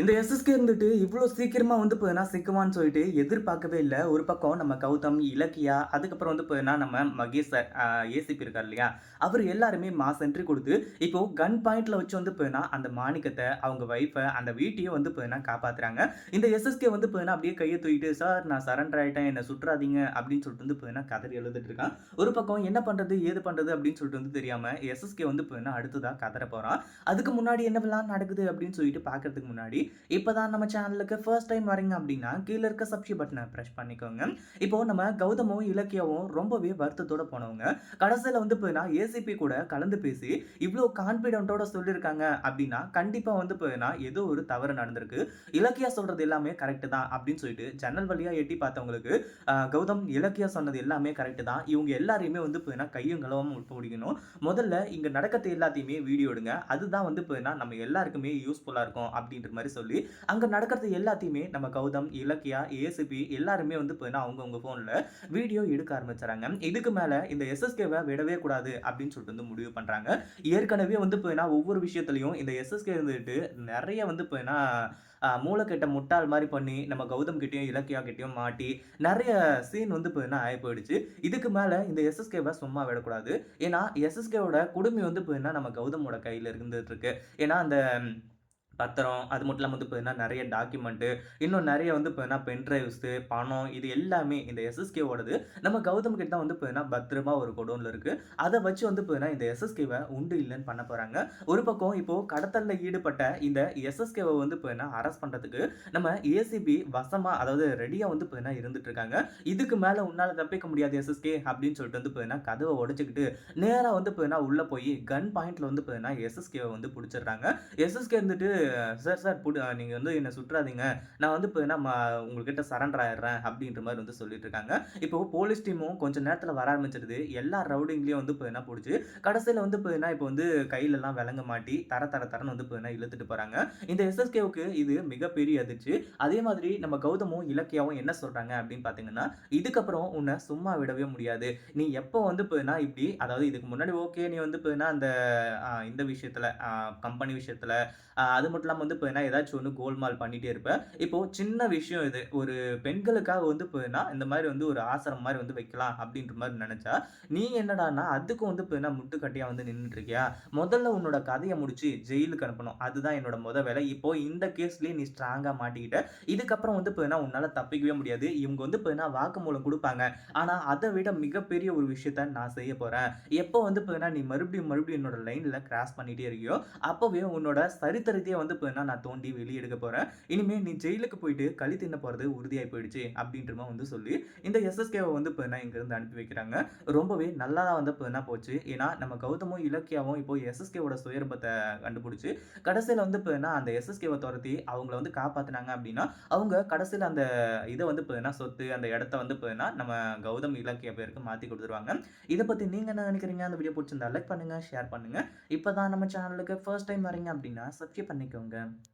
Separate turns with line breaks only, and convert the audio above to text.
இந்த எஸ்எஸ்கே இருந்துட்டு இவ்வளோ சீக்கிரமாக வந்து போதுனா சிக்குவான்னு சொல்லிட்டு எதிர்பார்க்கவே இல்லை. ஒரு பக்கம் நம்ம கௌதம் இலக்கியா அதுக்கப்புறம் வந்து போதுனா நம்ம மகேஷ் சார் ஏசிபி இருக்கார் இல்லையா? அவர் எல்லாருமே மாஸ் என்ட்ரி கொடுத்து இப்போ கன் பாயிண்ட்ல வச்சு வந்து போதுனா அந்த மாணிக்கத்தை அவங்க ஒய்ஃபை அந்த வீட்டையும் வந்து போதுனா காப்பாத்துறாங்க. இந்த எஸ்எஸ்கே வந்து போதுனா அப்படியே கையை தூக்கிட்டு சார் நான் சரண்டர் ஆகிட்டேன் என்னை சுற்றாதீங்க அப்படின்னு சொல்லிட்டு வந்து போதுனா கதறி எழுதிட்டு இருக்கான். ஒரு பக்கம் என்ன பண்ணுறது ஏது பண்ணுறது அப்படின்னு சொல்லிட்டு வந்து தெரியாமல் எஸ்எஸ்கே வந்து போதுனா அடுத்ததாக கதற போகிறான் அதுக்கு முன்னாடி என்னவெல்லாம் நடக்குது அப்படின்னு சொல்லிட்டு பார்க்கறதுக்கு முன்னாடி இப்போ தான் நம்ம சேனலுக்கு ஃபர்ஸ்ட் டைம் வரீங்க அப்படின்னா கீழே இருக்க சப்ஸ்கிரைப் பட்டனை ப்ரெஷ் பண்ணிக்கோங்க. இப்போ நம்ம கௌதமும் இலக்கியாவும் ரொம்பவே வருத்தத்தோட போனவங்க. கடைசியில் வந்து போயினா ஏசிபி கூட கலந்து பேசி இவ்வளோ கான்ஃபிடென்ட்டோட சொல்லியிருக்காங்க அப்படின்னா கண்டிப்பாக வந்து போயினா ஏதோ ஒரு தவறு நடந்திருக்கு. இலக்கியா சொல்றது எல்லாமே கரெக்டு தான் அப்படின்னு சொல்லிட்டு ஜன்னல் வழியாக எட்டி பார்த்தவங்களுக்கு கௌதம் இலக்கியா சொன்னது எல்லாமே கரெக்டு தான். இவங்க எல்லாரையுமே வந்து போயினா கையும் களவும் முடிக்கணும் முதல்ல இங்கே நடக்கிறது எல்லாத்தையுமே வீடியோ எடுங்க. அதுதான் வந்து போயினா நம்ம எல்லாருக்குமே யூஸ்ஃபுல்லாக இருக்கும் அப்படின்ற மாதிரி சொல்லி அங்கே நடக்கிறது எல்லாத்தையுமே நம்ம கௌதம் இலக்கியா ஏசிபி எல்லாருமே வந்து போயினா அவங்கவுங்க ஃபோனில் வீடியோ எடுக்க ஆரம்பிச்சுறாங்க. இதுக்கு மேலே இந்த எஸ்எஸ்கேவை விடவே கூடாது அப்படின்னு சொல்லிட்டு வந்து முடிவு பண்ணுறாங்க ஏற்கனவே வந்து போயினா ஒவ்வொரு விஷயத்துலையும் இந்த எஸ்எஸ்கே இருந்துட்டு நிறைய வந்து போயினா மூளைக்கெட்ட முட்டாள் மாதிரி பண்ணி நம்ம கௌதம் கிட்டேயும் இலக்கியா கிட்டேயும் மாட்டி நிறைய சீன் வந்து போயினா ஆகி போயிடுச்சு. இதுக்கு மேலே இந்த எஸ்எஸ்கேவை சும்மா விடக்கூடாது. ஏன்னா எஸ்எஸ்கேவோட குடுமி வந்து போயினா நம்ம கௌதமோட கையில் இருந்துட்டு இருக்கு. ஏன்னா அந்த பத்திரம் அது மட்டும் இல்லாமல் வந்து பார்த்தீங்கன்னா நிறைய டாக்குமெண்ட்டு இன்னும் நிறைய வந்து பார்த்தீங்கன்னா பென் ட்ரைவ்ஸு பணம் இது எல்லாமே இந்த எஸ்எஸ்கேவோடது நம்ம கௌதம் கிட்ட தான் வந்து பார்த்தீங்கன்னா பத்திரமா ஒரு கொடோனில் இருக்குது அதை வச்சு வந்து பார்த்தீங்கன்னா இந்த எஸ்எஸ்கேவை உண்டு இல்லைன்னு பண்ண போகிறாங்க ஒரு பக்கம் இப்போது கடத்தலில் ஈடுபட்ட இந்த எஸ்எஸ்கேவை வந்து பார்த்தீங்கன்னா அரெஸ்ட் பண்ணுறதுக்கு நம்ம ஏசிபி வசமாக அதாவது ரெடியாக வந்து பார்த்தீங்கன்னா இருந்துட்டு இருக்காங்க. இதுக்கு மேலே உன்னால் தப்பிக்க முடியாது எஸ்எஸ்கே அப்படின்னு சொல்லிட்டு வந்து பார்த்தீங்கன்னா கதவை உடைச்சிக்கிட்டு நேராக வந்து பார்த்தீங்கன்னா உள்ளே போய் கன் பாயிண்ட்டில் வந்து பார்த்தீங்கன்னா எஸ்எஸ்கேவை வந்து பிடிச்சிடுறாங்க. எஸ்எஸ்கே இருந்துட்டு சார் சார் புடி நீங்கள் வந்து என்னை சுற்றாதீங்க. நான் வந்து இப்போ என்ன உங்கள்கிட்ட சரண்டர் ஆயிடுறேன் அப்படின்ற மாதிரி வந்து சொல்லிட்டு இருக்காங்க இப்போ போலீஸ் டீமும் கொஞ்சம் நேரத்தில் வர ஆரம்பிச்சிருது. எல்லா ரவுடிங்லேயும் வந்து இப்போ என்ன பிடிச்சி? கடைசியில் வந்து இப்போ என்ன இப்போ வந்து கையிலலாம் விளங்க மாட்டி தர தர தரன்னு வந்து இப்போ என்ன இழுத்துட்டு போகிறாங்க இந்த எஸ்எஸ்கேவுக்கு இது மிகப்பெரிய அதிர்ச்சி. அதே மாதிரி நம்ம கௌதமும் இலக்கியாவும் என்ன சொல்கிறாங்க அப்படின்னு பார்த்தீங்கன்னா இதுக்கப்புறம் உன்னை சும்மா விடவே முடியாது. நீ எப்போ வந்து இப்போ என்ன இப்படி அதாவது இதுக்கு முன்னாடி ஓகே நீ வந்து இப்போ என்ன அந்த இந்த விஷயத்தில் கம்பெனி விஷயத்தில் அது மட்டும் இல்லாமல் வந்து இப்போ ஏதாச்சும் ஒன்று கோல்மால் பண்ணிகிட்டே இருப்பேன் இப்போ சின்ன விஷயம் இது. ஒரு பெண்களுக்காக வந்து போயினா இந்த மாதிரி வந்து ஒரு ஆசிரம் மாதிரி வந்து வைக்கலாம் அப்படின்ற மாதிரி நினச்சா நீ என்னடான்னா அதுக்கும் வந்து இப்போ என்ன முட்டுக்கட்டையாக வந்து நின்றுட்டு இருக்கியா முதல்ல உன்னோட கதையை முடிச்சு ஜெயிலுக்கு அனுப்பணும். அதுதான் என்னோட முத வேலை. இப்போ இந்த கேஸ்லேயே நீ ஸ்ட்ராங்காக மாட்டிக்கிட்ட. இதுக்கப்புறம் வந்து இப்போ உன்னால் தப்பிக்கவே முடியாது. இவங்க வந்து இப்போ வாக்குமூலம் கொடுப்பாங்க. ஆனால் அதை விட மிகப்பெரிய ஒரு விஷயத்த நான் செய்ய போகிறேன் எப்போ வந்து இப்போ நீ மறுபடியும் மறுபடியும் என்னோட லைனில் கிராஸ் பண்ணிகிட்டே இருக்கியோ அப்போவே உன்னோட சரித்திரத்தையே வந்து இப்போ என்ன நான் தோண்டி வெளியே எடுக்க போகிறேன் இனிமேல் நீ ஜெயிலுக்கு போயிட்டு களி தின்ன போகிறது உறுதியாகி போயிடுச்சு அப்படின்றமா வந்து சொல்லி இந்த எஸ்எஸ்கேவை வந்து இப்போ என்ன இங்கேருந்து அனுப்பி வைக்கிறாங்க. ரொம்பவே நல்லா தான் வந்து இப்போ என்ன போச்சு. ஏன்னா நம்ம கௌதமும் இலக்கியாவும் இப்போ எஸ்எஸ்கேவோட சுயரூபத்தை கண்டுபிடிச்சி கடைசியில் வந்து இப்போ என்ன அந்த எஸ்எஸ்கேவை துரத்தி அவங்கள வந்து காப்பாற்றினாங்க அப்படின்னா அவங்க கடைசியில் அந்த இதை வந்து இப்போ என்ன சொத்து அந்த இடத்த வந்து இப்போ என்ன நம்ம கௌதம் இலக்கிய பேருக்கு மாற்றி கொடுத்துருவாங்க. இதை பற்றி நீங்கள் என்ன நினைக்கிறீங்க? அந்த வீடியோ பிடிச்சிருந்தா லைக் பண்ணுங்கள் ஷேர் பண்ணுங்கள் இப்போ தான் நம்ம சேனலுக்கு ஃபர்ஸ்ட் டைம் வரீங்க அப்படின்னா சப்ஸ்கிரைப் பண்ணிக்கோங்க